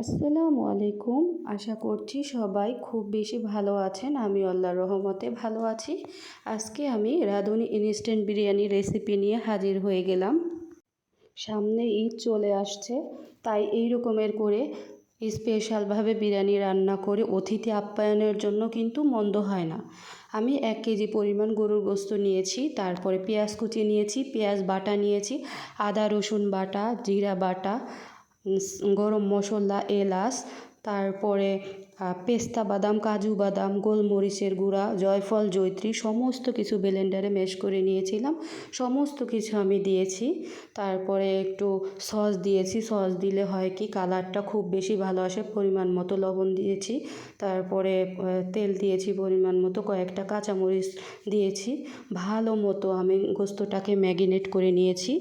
আসসালামু আলাইকুম। আশা করছি সবাই খুব বেশি ভালো আছেন। আমি আল্লাহর রহমতে ভালো আছি। আজকে আমি রাঁধুনি ইনস্ট্যান্ট বিরিয়ানি রেসিপি নিয়ে হাজির হয়ে গেলাম। সামনে ঈদ চলে আসছে, তাই এই রকমের করে স্পেশালভাবে বিরিয়ানি রান্না করে অতিথি আপ্যায়নের জন্য কিন্তু মন্দ হয় না। আমি এক কেজি পরিমাণ গরুর গোস্ত নিয়েছি, তারপরে পেঁয়াজ কুচি নিয়েছি, পেঁয়াজ বাটা নিয়েছি, আদা রসুন বাটা, জিরা বাটা গরম মশলা, এলাচ, তারপরে পেস্তা, বাদাম, কাজু বাদাম, গোলমরিচের গুঁড়া, জয়ফল, জয়ত্রী, সমস্ত কিছু ব্লেন্ডারে ম্যাশ করে নিয়েছিলাম। সমস্ত কিছু আমি দিয়েছি। তারপরে একটু সস দিয়েছি। সস দিলে হয় কি, কালারটা খুব বেশি ভালো আসে, পরিমাণ মতো লবণ দিয়েছি। তারপরে তেল দিয়েছি পরিমাণ মতো, কয়েকটা কাঁচামরিচ দিয়েছি। ভালো মতো আমি গোস্তটাকে ম্যাগিনেট করে নিয়েছি।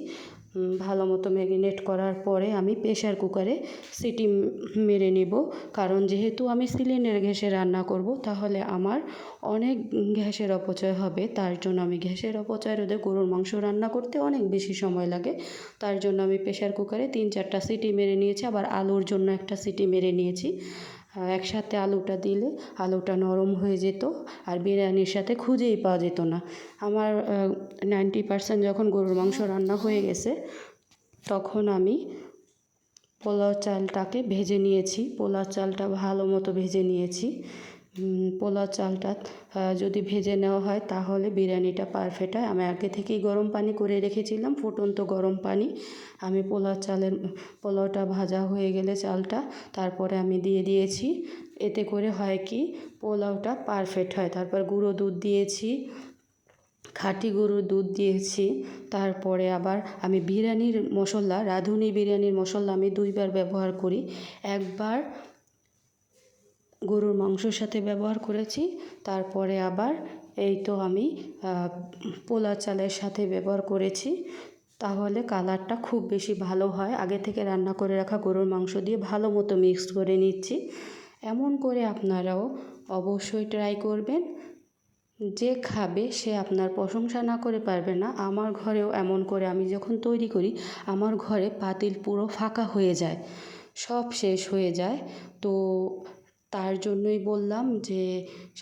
ভালো মতো ম্যারিনেট করার পরে আমি প্রেশার কুকারে সিটি মেরে নেব। কারণ যেহেতু আমি সিলিন্ডার গ্যাসে রান্না করব, তাহলে আমার অনেক গ্যাসের অপচয় হবে। তার জন্য আমি গ্যাসের অপচয় রোধে গরুর মাংস রান্না করতে অনেক বেশি সময় লাগে। তার জন্য আমি প্রেশার কুকারে তিন চারটা সিটি মেরে নিয়েছি, আবার আলুর জন্য একটা সিটি মেরে নিয়েছি। একসাথে আলুটা দিলে আলুটা নরম হয়ে যেত আর বিরিয়ানির সাথে খুঁজেই পাওয়া যেত না। আমার নাইনটি পারসেন্ট যখন গরুর মাংস রান্না হয়ে গেছে, তখন আমি পোলাও চালটাকে ভেজে নিয়েছি। পোলাও চালটা ভালো মতো ভেজে নিয়েছি। পোলাও চালটা যদি ভেজে নেওয়া হয় তাহলে বিরিয়ানিটা পারফেক্ট হয়। আমি আগে থেকেই গরম পানি করে রেখেছিলাম, ফুটন্ত গরম পানি। আমি পোলাও চালের, পোলাওটা ভাজা হয়ে গেলে চালটা, তারপরে আমি দিয়ে দিয়েছি। এতে করে হয় কি, পোলাওটা পারফেক্ট হয়। তারপর গুঁড়ো দুধ দিয়েছি, খাঁটি গরুর দুধ দিয়েছি। তারপরে আবার আমি বিরিয়ানির মশলা, রাঁধুনি বিরিয়ানির মশলা আমি দুইবার ব্যবহার করি। একবার গরুর মাংসর সাথে ব্যবহার করেছি। তারপরে আবার এই তো আমি পোলা চালের সাথে ব্যবহার করেছি। তাহলে কালারটা খুব বেশি ভালো হয়। আগে থেকে রান্না করে রাখা গরুর মাংস দিয়ে ভালো মতো মিক্স করে নিচ্ছি। এমন করে আপনারাও অবশ্যই ট্রাই করবেন। যে খাবে সে আপনার প্রশংসা না করে পারবে না। আমার ঘরেও এমন করে। আমি যখন তৈরি করি, আমার ঘরে পাতিল পুরো ফাঁকা হয়ে যায়। সব শেষ হয়ে যায়। তো তার জন্যই বললাম যে,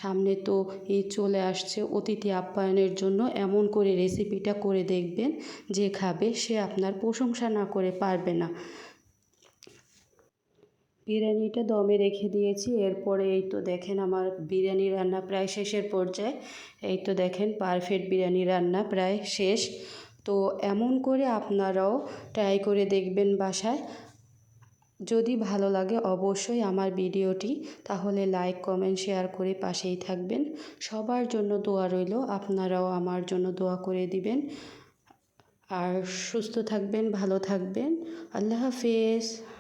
সামনে তো ঈদ চলে আসছে অতিথি আপ্যায়নের জন্য, এমন করে রেসিপিটা করে দেখবেন, যে খাবে সে আপনার প্রশংসা না করে পারবে না। বিরিয়ানিটা দমে রেখে দিয়েছি, এরপরে এই তো দেখেন আমার বিরিয়ানি রান্না প্রায় শেষের পর্যায়ে, এই তো দেখেন পারফেক্ট বিরিয়ানি রান্না প্রায় শেষ। তো এমন করে আপনারাও ট্রাই করে দেখবেন বাসায়। যদি ভালো লাগে অবশ্যই আমার ভিডিওটি, তাহলে লাইক কমেন্ট শেয়ার করে পাশেই থাকবেন। সবার জন্য দোয়া রইল, আপনারাও আমার জন্য দোয়া করে দিবেন। আর সুস্থ থাকবেন, ভালো থাকবেন। আল্লাহ হাফেজ।